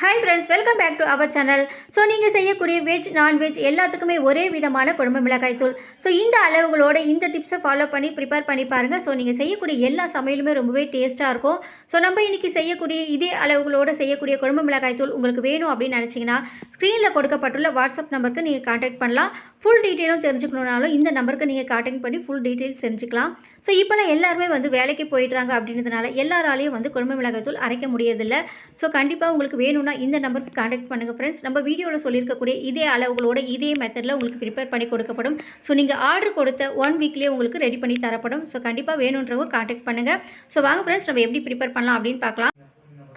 Hi friends welcome back to our channel so நீங்கள் செய்யக்கூடிய veg non veg எல்லாத்துக்குமே ஒரே விதமான குழம்பு மிளகாய் தூள். ஸோ இந்த அளவுகளோட இந்த டிப்ஸை ஃபாலோ பண்ணி ப்ரிப்பேர் பண்ணி பாருங்கள் ஸோ நீங்கள் செய்யக்கூடிய எல்லா சமையலுமே ரொம்பவே டேஸ்ட்டாக இருக்கும். ஸோ நம்ம இன்றைக்கி செய்யக்கூடிய இதே அளவுகளோட செய்யக்கூடிய குழம்பு மிளகாய் தூள் உங்களுக்கு வேணும் அப்படின்னு நினச்சிங்கன்னா ஸ்க்ரீனில் கொடுக்கப்பட்டுள்ள வாட்ஸ்அப் நம்பருக்கு நீங்கள் காண்டாக்ட் பண்ணலாம். ஃபுல் டீட்டெயிலும் தெரிஞ்சுக்கணுனாலும் இந்த நம்பருக்கு நீங்கள் காண்டாக்ட் பண்ணி ஃபுல் டீட்டெயில்ஸ் தெரிஞ்சுக்கலாம் ஸோ இப்போலாம் எல்லாருமே வந்து வேலைக்கு போயிடுறாங்க அப்படின்றதுனால எல்லாராலையும் வந்து குழம்பு மிளகாய் தூள் அரைக்க முடியறதில்ல. ஸோ கண்டிப்பாக உங்களுக்கு வேணும்னா இந்த நம்பருக்கு காண்டாக்ட் பண்ணுங்கள் ஃப்ரெண்ட்ஸ் நம்ம வீடியோவில் சொல்லியிருக்கக்கூடிய இதே அளவுகளோட இதே மெத்தடில் உங்களுக்கு ப்ரிப்பேர் பண்ணி கொடுக்கப்படும். ஸோ நீங்கள் ஆர்டர் கொடுத்த ஒன் வீக்லேயே உங்களுக்கு ரெடி பண்ணி தரப்படும். ஸோ கண்டிப்பாக வேணுன்றவங்க காண்டாக்ட் பண்ணுங்கள் ஸோ வாங்க ஃப்ரெண்ட்ஸ் நம்ம எப்படி ப்ரிப்பேர் பண்ணலாம் அப்படின்னு பார்க்கலாம்.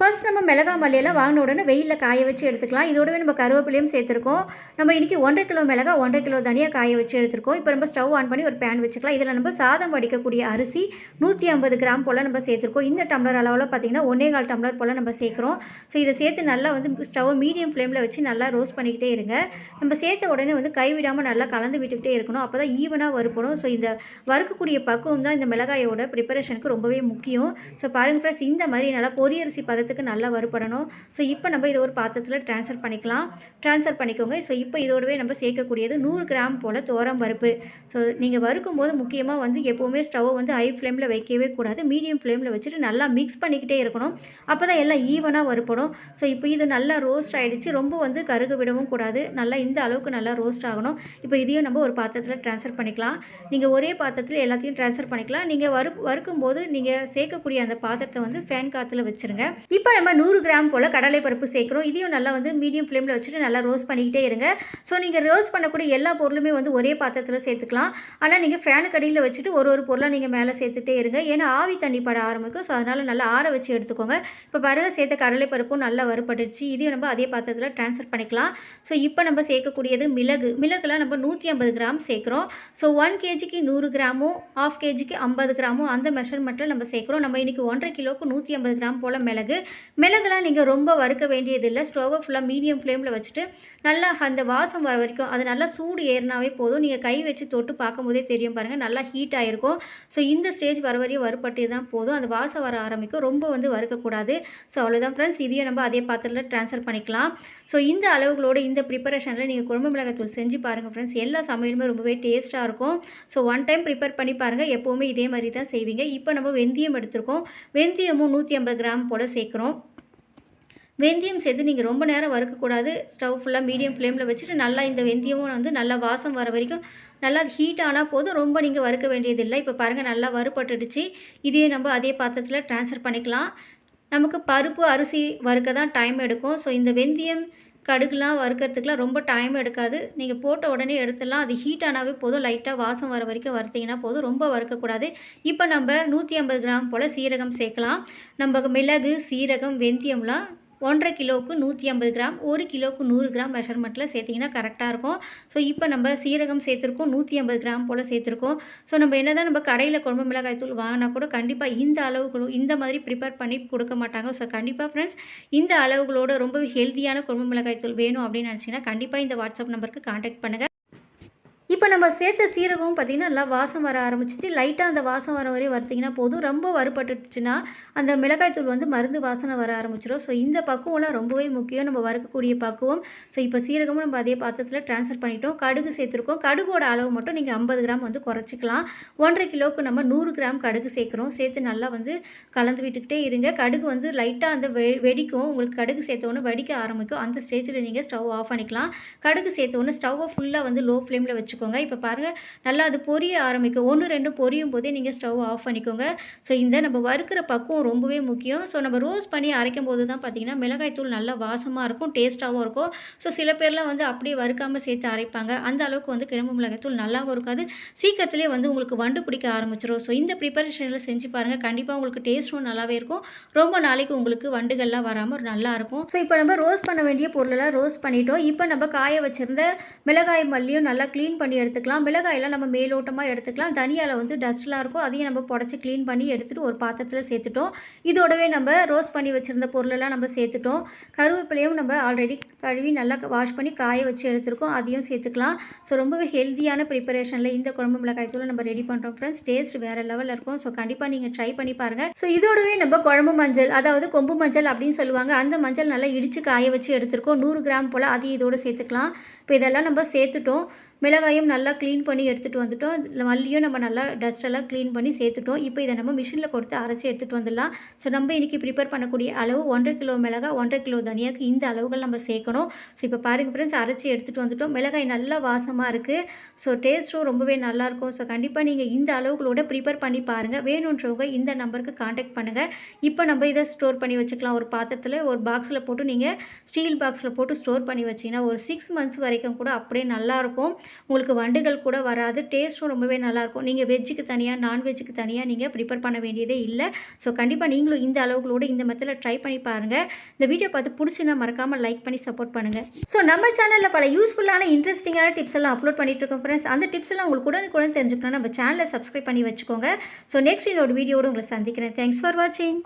ஃபர்ஸ்ட் நம்ம மிளகா மல்லியெல்லாம் வாங்கின உடனே வெயிலில் காய வச்சு எடுத்துக்கலாம். இதோடவே நம்ம கருவேப்பிலையும் சேர்த்துருக்கோம். நம்ம இன்றைக்கி ஒன்றரை கிலோ மிளகா ஒன்றரை கிலோ தனியாக காய வச்சு எடுத்துருக்கோம். இப்போ நம்ம ஸ்டவ் ஆன் பண்ணி ஒரு பேன் வச்சுக்கலாம். இதில் நம்ம சாதம் வடிக்கக்கூடிய அரிசி நூற்றி ஐம்பது கிராம் போல் நம்ம சேர்த்துருக்கோம். இந்த டம்ளர் அளவில் பார்த்திங்கன்னா ஒன்றே கால் டம்ளர் போல் நம்ம சேர்க்குறோம். ஸோ இதை சேர்த்து நல்லா வந்து ஸ்டவ்வை மீடியம் ஃப்ளேமில் வச்சு நல்லா ரோஸ்ட் பண்ணிக்கிட்டே இருங்க. நம்ம சேர்த்த உடனே வந்து கைவிடாமல் நல்லா கலந்து விட்டுக்கிட்டே இருக்கணும். அப்போ தான் ஈவனாக வறுப்படும் ஸோ இந்த வறுக்கக்கூடிய பக்குவம் தான் இந்த மிளகாயோட ப்ரிப்பரேஷனுக்கு ரொம்பவே முக்கியம். ஸோ பாருங்கள் ஃப்ரெண்ட்ஸ் இந்த மாதிரி நல்லா பொரியரிசி பதத்துக்கு நல்லா வறுபடணும் ஸோ இப்போ நம்ம இதை ஒரு பாத்திரத்தில் ட்ரான்ஸ்ஃபர் பண்ணிக்கலாம். ட்ரான்ஸ்ஃபர் பண்ணிக்கோங்க. ஸோ இப்போ இதோடவே நம்ம சேர்க்கக்கூடியது நூறு கிராம் போல் தோரம் பருப்பு. ஸோ நீங்கள் வறுக்கும் போது முக்கியமாக வந்து எப்போவுமே ஸ்டவ்வை வந்து ஹை ஃப்ளேமில் வைக்கவே கூடாது. மீடியம் ஃப்ளேமில் வச்சுட்டு நல்லா மிக்ஸ் பண்ணிக்கிட்டே இருக்கணும். அப்போ தான் எல்லாம் ஈவனாக வறுப்படும் ஸோ இப்போ இது நல்லா ரோஸ்ட் ஆகிடுச்சு ரொம்ப வந்து கருக விடவும் கூடாது. நல்லா இந்த அளவுக்கு நல்லா ரோஸ்ட் ஆகணும். இப்போ இதையும் நம்ம ஒரு பாத்திரத்தில் ட்ரான்ஸ்ஃபர் பண்ணிக்கலாம். நீங்கள் ஒரே பாத்திரத்தில் எல்லாத்தையும் ட்ரான்ஸ்ஃபர் பண்ணிக்கலாம். நீங்கள் வறு வறுக்கும் போது நீங்கள் சேர்க்கக்கூடிய அந்த பாத்திரத்தை வந்து ஃபேன் காற்றுல வச்சுருங்க. இப்போ நம்ம நூறு கிராம் போல் கடலைப்பருப்பு சேர்க்குறோம். இதையும் நல்லா வந்து மீடியம் ஃப்ளேமில் வச்சுட்டு நல்லா ரோஸ்ட் பண்ணிக்கிட்டே இருங்க. ஸோ நீங்கள் ரோஸ்ட் பண்ணக்கூடிய எல்லா பொருளுமே வந்து ஒரே பாத்திரத்தில் சேர்த்துக்கலாம். ஆனால் நீங்கள் ஃபேனுக்கு அடியில் வச்சுட்டு ஒரு ஒரு பொருளாக நீங்கள் மேலே சேர்த்துட்டே இருங்க. ஏன்னா ஆவி தண்ணி பட ஆரம்பிக்கும். ஸோ அதனால் நல்லா ஆற வச்சு எடுத்துக்கோங்க. இப்போ பருக சேர்த்த கடலைப்பருப்பும் நல்லா வறுபட்டுச்சு இதையும் நம்ம அதே பாத்திரத்தில் ட்ரான்ஸ்ஃபர் பண்ணிக்கலாம். ஸோ இப்போ நம்ம சேர்க்கக்கூடியது மிளகு. மிளகுலாம் நம்ம நூற்றி ஐம்பது கிராம் சேர்க்குறோம். ஸோ ஒன் கேஜிக்கு நூறு கிராமும் ஆஃப் கேஜிக்கு ஐம்பது கிராமும் அந்த மெஷர்மெண்ட்டில் நம்ம சேர்க்குறோம். நம்ம இன்றைக்கி ஒன்றரை கிலோவுக்கு நூற்றி ஐம்பது கிராம் போல் மிளகு. மிளகுலாம் நீங்கள் ரொம்ப வறுக்க வேண்டியதில்லை. ஸ்டவ்வை ஃபுல்லாக மீடியம் ஃப்ளேமில் வச்சுட்டு நல்லா அந்த வாசம் வர வரைக்கும் அது நல்லா சூடு ஏறினாவே போதும். நீங்கள் கை வச்சு தொட்டு பார்க்கும்போதே தெரியும் பாருங்கள் நல்லா ஹீட் ஆகிருக்கும் ஸோ இந்த ஸ்டேஜ் வர வரையும் வறுப்பட்டு தான் போதும். அந்த வாசம் வர ஆரம்பிக்கும். ரொம்ப வந்து வறுக்கக்கூடாது. ஸோ அவ்வளோதான் ஃப்ரெண்ட்ஸ் இதையும் நம்ம அதே பாத்திரத்தில் ட்ரான்ஸ்ஃபர் பண்ணிக்கலாம். ஸோ இந்த அளவுகளோட இந்த ப்ரிப்பரேஷனில் நீங்கள் குழம்பு மிளகாத்தூள் செஞ்சு பாருங்கள் ஃப்ரெண்ட்ஸ் எல்லா சமையலுமே ரொம்பவே டேஸ்ட்டாக இருக்கும். ஸோ ஒன் டைம் ப்ரிப்பேர் பண்ணி பாருங்கள் எப்போவுமே இதே மாதிரி தான் செய்வீங்க. இப்போ நம்ம வெந்தயம் எடுத்திருக்கோம். வெந்தயமும் நூற்றி ஐம்பது கிராம் போல் சேர்க்குறோம் வெந்தயம் சேர்த்து நீங்கள் ரொம்ப நேரம் வறுக்கக்கூடாது. ஸ்டவ் ஃபுல்லாக மீடியம் ஃப்ளேமில் வச்சுட்டு நல்லா இந்த வெந்தயமும் வந்து நல்லா வாசம் வர வரைக்கும் நல்லா ஹீட் ஆனால் போதும். ரொம்ப நீங்கள் வறுக்க வேண்டியதில்லை. இப்போ பாருங்கள் நல்லா வறுப்பட்டுடுச்சு இதையும் நம்ம அதே பாத்திரத்தில் ட்ரான்ஸ்ஃபர் பண்ணிக்கலாம். நமக்கு பருப்பு அரிசி வறுக்க தான் டைம் எடுக்கும். ஸோ இந்த வெந்தயம் கடுகுலாம் வறுக்கிறதுக்குலாம் ரொம்ப டைம் எடுக்காது. நீங்கள் போட்ட உடனே எடுத்துடலாம். அது ஹீட் ஆனாவே போதும். லைட்டாக வாசம் வர வரைக்கும் வறுத்தீங்கன்னா போதும். ரொம்ப வறுக்கக்கூடாது. இப்போ நம்ம நூற்றி ஐம்பது கிராம் போல் சீரகம் சேர்க்கலாம். நம்ம மிளகு சீரகம் வெந்தயம்லாம் ஒன்றரை கிலோவுக்கு நூற்றி ஐம்பது கிராம் ஒரு கிலோவுக்கு நூறு கிராம் மெஷர்மெண்ட்டில் சேர்த்திங்கன்னா கரெக்டாக இருக்கும். ஸோ இப்போ நம்ம சீரகம் சேர்த்துருக்கோம் நூற்றி ஐம்பது கிராம் போல் சேர்த்துருக்கோம். ஸோ நம்ம என்ன தான் நம்ம கடையில் குழம்பு மிளகாய் தூள் வாங்கினா கூட கண்டிப்பாக இந்த அளவுக்கு இந்த மாதிரி ப்ரிப்பேர் பண்ணி கொடுக்க மாட்டாங்க. ஸோ கண்டிப்பாக ஃப்ரெண்ட்ஸ் இந்த அளவுகளோட ரொம்ப ஹெல்த்தியான குழம்பு மிளகாய் தூள் வேணும் அப்படின்னு நினச்சிங்கன்னா கண்டிப்பாக இந்த வாட்ஸ்அப் நம்பருக்கு காண்டாக்ட் பண்ணுங்கள் இப்போ நம்ம சேர்த்த சீரகமும் பார்த்திங்கன்னா நல்லா வாசம் வர ஆரம்பிச்சிச்சு. லைட்டாக அந்த வாசம் வர வரையும் வறுத்திங்கன்னா போதும். ரொம்ப வறுபட்டுச்சுன்னா அந்த மிளகாய்த்தூள் வந்து மருந்து வாசனை வர ஆரம்பிச்சிடும் ஸோ இந்த பக்குவம்லாம் ரொம்பவே முக்கியம். நம்ம வறுக்கக்கூடிய பக்குவம். ஸோ இப்போ சீரகமும் நம்ம அதே பாத்திரத்தில் ட்ரான்ஸ்ஃபர் பண்ணிட்டோம். கடுகு சேர்த்துருக்கோம். கடுகோட அளவு மட்டும் நீங்கள் ஐம்பது கிராம் வந்து குறைச்சிக்கலாம். ஒன்றரை கிலோவுக்கு நம்ம நூறு கிராம் கடுகு சேர்க்குறோம். சேர்த்து நல்லா வந்து கலந்து விட்டுக்கிட்டே இருங்க. கடுகு வந்து லைட்டாக அந்த வெ வெடிக்கும். உங்களுக்கு கடுகு சேர்த்தோன்னே வெடிக்க ஆரம்பிக்கும். அந்த ஸ்டேஜில் நீங்கள் ஸ்டவ் ஆஃப் பண்ணிக்கலாம். கடுகு சேர்த்தோன்னே ஸ்டவ்வை ஃபுல்லாக வந்து லோ ஃப்ளேமில் வச்சுக்கோங்க வச்சுக்கோங்க இப்போ பாருங்கள் நல்லா அது பொரிய ஆரம்பிக்கும். ஒன்று ரெண்டு பொரியும் போதே நீங்கள் ஸ்டவ் ஆஃப் பண்ணிக்கோங்க. ஸோ இந்த நம்ம வறுக்கிற பக்குவம் ரொம்பவே முக்கியம். ஸோ நம்ம ரோஸ் பண்ணி அரைக்கும் போது தான் பார்த்திங்கன்னா மிளகாய் தூள் நல்லா வாசமாக இருக்கும் டேஸ்ட்டாகவும் இருக்கும். ஸோ சில பேர்லாம் வந்து அப்படியே வறுக்காமல் சேர்த்து அரைப்பாங்க. அந்த அளவுக்கு வந்து கிழம்பு மிளகாய் தூள் நல்லாவும் இருக்காது. சீக்கிரத்துலேயே வந்து உங்களுக்கு வண்டு பிடிக்க ஆரம்பிச்சிடும் ஸோ இந்த ப்ரிப்பரேஷனில் செஞ்சு பாருங்கள் கண்டிப்பாக உங்களுக்கு டேஸ்ட்டும் நல்லாவே இருக்கும். ரொம்ப நாளைக்கு உங்களுக்கு வண்டுகள்லாம் வராமல் நல்லாயிருக்கும் ஸோ இப்போ நம்ம ரோஸ் பண்ண வேண்டிய பொருளெல்லாம் ரோஸ் பண்ணிட்டோம். இப்போ நம்ம காய வச்சுருந்த மிளகாய் மல்லியும் நல்லா க்ளீன் பண்ணி பண்ணி எடுத்துக்கலாம். மிளகாயெல்லாம் நம்ம மேலோட்டமாக எடுத்துக்கலாம். தனியாவில் வந்து டஸ்ட்லாம் இருக்கும். அதையும் நம்ம புடச்சி க்ளீன் பண்ணி எடுத்துகிட்டு ஒரு பாத்திரத்தில் சேர்த்துட்டோம். இதோடவே நம்ம ரோஸ்ட் பண்ணி வச்சுருந்த பொருளெல்லாம் நம்ம சேர்த்துட்டோம். கருவேப்பிலையும் நம்ம ஆல்ரெடி கழுவி நல்லா வாஷ் பண்ணி காய வச்சு எடுத்துருக்கோம். அதையும் சேர்த்துக்கலாம். ஸோ ரொம்பவே ஹெல்த்தியான ப்ரிப்பரேஷனில் இந்த குழம்பு மிளகாய் தூள் நம்ம ரெடி பண்ணுறோம் ஃப்ரெண்ட்ஸ் டேஸ்ட் வேறு லெவலில் இருக்கும். ஸோ கண்டிப்பாக நீங்கள் ட்ரை பண்ணி பாருங்கள் ஸோ இதோடவே நம்ம குழம்பு மஞ்சள் அதாவது கொம்பு மஞ்சள் அப்படின்னு சொல்லுவாங்க. அந்த மஞ்சள் நல்லா இடித்து காய வச்சு எடுத்துருக்கோம். நூறு கிராம் போல் அதையும் இதோட சேர்த்துக்கலாம். இப்போ இதெல்லாம் நம்ம சேர்த்துட்டோம். மிளகாயும் நல்லா க்ளீன் பண்ணி எடுத்துகிட்டு வந்துட்டோம். மல்லியும் நம்ம நல்லா டஸ்ட்டெல்லாம் க்ளீன் பண்ணி சேர்த்துட்டோம். இப்போ இதை நம்ம மிஷினில் கொடுத்து அரைச்சி எடுத்துகிட்டு வந்துடலாம். ஸோ நம்ம இன்றைக்கி ப்ரிப்பேர் பண்ணக்கூடிய அளவு ஒன்றரை கிலோ மிளகாய் ஒன்றரை கிலோ தனியாக்கு இந்த அளவுகள் நம்ம சேர்க்கணும். ஸோ இப்போ பாருங்கள் ஃப்ரெண்ட்ஸ் அரைச்சி எடுத்துகிட்டு வந்துட்டோம். மிளகாய் நல்லா வாசமாக இருக்குது ஸோ டேஸ்ட்டும் ரொம்பவே நல்லாயிருக்கும் ஸோ கண்டிப்பாக நீங்கள் இந்த அளவுகளோட ப்ரிப்பேர் பண்ணி பாருங்கள் வேணுன்றவங்க இந்த நம்பருக்கு காண்டாக்ட் பண்ணுங்கள் இப்போ நம்ம இதை ஸ்டோர் பண்ணி வச்சுக்கலாம். ஒரு பாத்திரத்தில் ஒரு பாக்ஸில் போட்டு நீங்கள் ஸ்டீல் பாக்ஸில் போட்டு ஸ்டோர் பண்ணி வச்சிங்கன்னா ஒரு சிக்ஸ் மந்த்ஸ் வரைக்கும் கூட அப்படியே நல்லாயிருக்கும் உங்களுக்கு வண்டுகள் கூட வராது. டேஸ்ட்டும் ரொம்பவே நல்லாயிருக்கும். நீங்கள் வெஜ்ஜுக்கு தனியாக நான்வெஜ்ஜுக்கு தனியாக நீங்கள் ப்ரிப்பேர் பண்ண வேண்டியதே இல்லை. ஸோ கண்டிப்பாக நீங்களும் இந்த அளவுகளோடு இந்த மெத்தடில் ட்ரை பண்ணி பாருங்கள் இந்த வீடியோ பார்த்து பிடிச்சினா மறக்காமல் லைக் பண்ணி சப்போர்ட் பண்ணுங்கள் ஸோ நம்ம சேனலில் பல யூஸ்ஃபுல்லான இன்ட்ரெஸ்டிங்கான டிப்ஸ் எல்லாம் அப்லோட் பண்ணிட்டு இருக்கோம் ஃப்ரெண்ட்ஸ் அந்த டிப்ஸ் எல்லாம் உங்களுக்கு உடனுக்குடன் தெரிஞ்சுக்கணும் நம்ம சேனலை சப்ஸ்கிரைப் பண்ணி வச்சுக்கோங்க. ஸோ நெக்ஸ்ட் என்னோட வீடியோடு உங்களை சந்திக்கிறேன். தேங்க்ஸ் ஃபார் வாட்சிங்